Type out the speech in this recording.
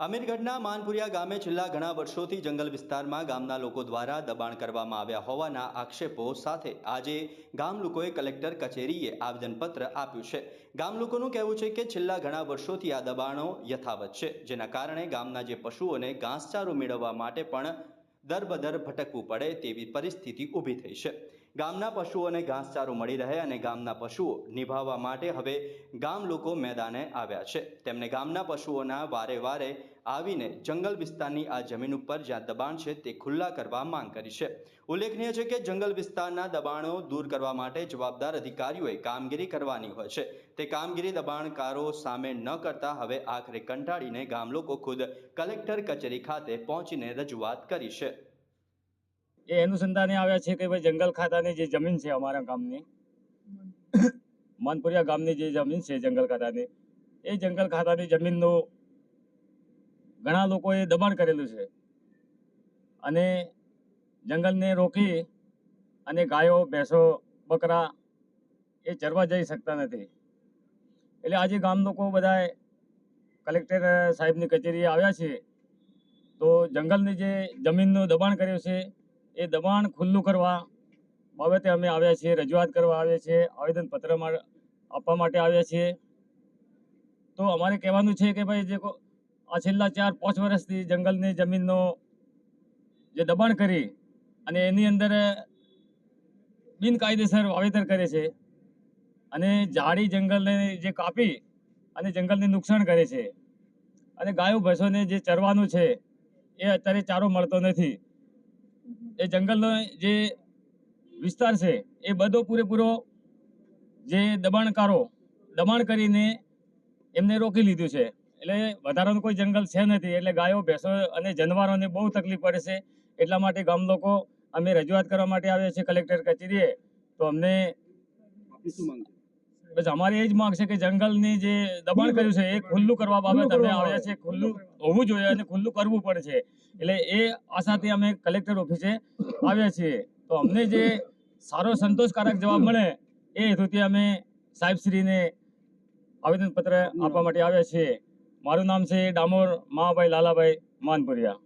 અમીરગઢના માનપુરિયા ગામે છેલ્લા ઘણા વર્ષોથી જંગલ વિસ્તારમાં ગામના લોકો દ્વારા દબાણ કરવામાં આવ્યા હોવાના આક્ષેપો સાથે આજે ગામ લોકોએ કલેક્ટર કચેરીએ આવેદનપત્ર આપ્યું છે. ગામ લોકોનું કહેવું છે કે છેલ્લા ઘણા વર્ષોથી આ દબાણો યથાવત છે, જેના કારણે ગામના જે પશુઓને ઘાસચારો મેળવવા માટે પણ દરબદર ભટકવું પડે તેવી પરિસ્થિતિ ઊભી થઈ છે. ગામના પશુઓને ઘાસચારો મળી રહે અને ગામના પશુઓ નિભાવવા માટે હવે ગામ લોકો મેદાને આવ્યા છે. તેમને ગામના પશુઓના વારે વારે આવીને જંગલ વિસ્તારની આ જમીન ઉપર જ્યાં દબાણ છે તે ખુલ્લા કરવા માંગ કરી છે. ઉલ્લેખનીય છે કે જંગલ વિસ્તારના દબાણો દૂર કરવા માટે જવાબદાર અધિકારીઓએ કામગીરી કરવાની હોય છે. તે કામગીરી દબાણકારો સામે ન કરતા હવે આખરે કંટાળીને ગામ લોકો ખુદ કલેક્ટર કચેરી ખાતે પહોંચીને રજૂઆત કરી છે. એ અનુસંધાને આવ્યા છે કે ભાઈ જંગલ ખાતાની જે જમીન છે અમારા ગામની, માનપુરિયા ગામની જે જમીન છે જંગલ ખાતાની, એ જંગલ ખાતાની જમીનનું ઘણા લોકોએ દબાણ કરેલું છે. અને જંગલને રોકી અને ગાયો, ભેંસો, બકરા એ ચરવા જઈ શકતા નથી. એટલે આજે ગામ લોકો બધાએ કલેક્ટર સાહેબની કચેરીએ આવ્યા છે તો જંગલની જે જમીનનું દબાણ કર્યું છે એ દબાણ ખુલ્લું કરવા બાબતે અમે આવ્યા છીએ, રજૂઆત કરવા આવ્યા છીએ, આવેદનપત્ર આપવા માટે આવ્યા છીએ. તો અમારે કહેવાનું છે કે ભાઈ જે આ છેલ્લા ચાર, પાંચ વર્ષથી જંગલની જમીનનો જે દબાણ કરી અને એની અંદર બિનકાયદેસર વાવેતર કરે છે અને ઝાડી જંગલને જે કાપી અને જંગલને નુકસાન કરે છે અને ગાયો, ભેંસોને જે ચરવાનું છે એ અત્યારે ચારો મળતો નથી. એ જંગલનો જે વિસ્તાર છે, એ બધો પૂરેપૂરો જે દબાણકારો, દબાણ કરીને એમને રોકી લીધું છે. એટલે વધારાનું કોઈ જંગલ છે નથી, એટલે ગાયો, ભેંસો અને જનાવરોને બહુ તકલીફ પડે છે. એટલા માટે ગામ લોકો, અમે રજૂઆત કરવા માટે આવ્યા છીએ કલેક્ટર કચેરીએ. તો અમને બસ અમારી એ જ માંગ છે કે જંગલની જે દબાણ કર્યું છે એ ખુલ્લું કરવા બાબત અમે આવ્યા છે ખુલ્લું હોવું જોઈએ અને ખુલ્લું કરવું પડે છે. એટલે એ આશાથી અમે કલેક્ટર ઓફિસે આવ્યા છીએ. તો અમને જે સારો સંતોષકારક જવાબ મળે એ હેતુથી અમે સાહેબશ્રીને આવેદનપત્ર આપવા માટે આવ્યા છીએ. મારું નામ છે ડામોર માભાઈ લાલાભાઈ માનપુરિયા.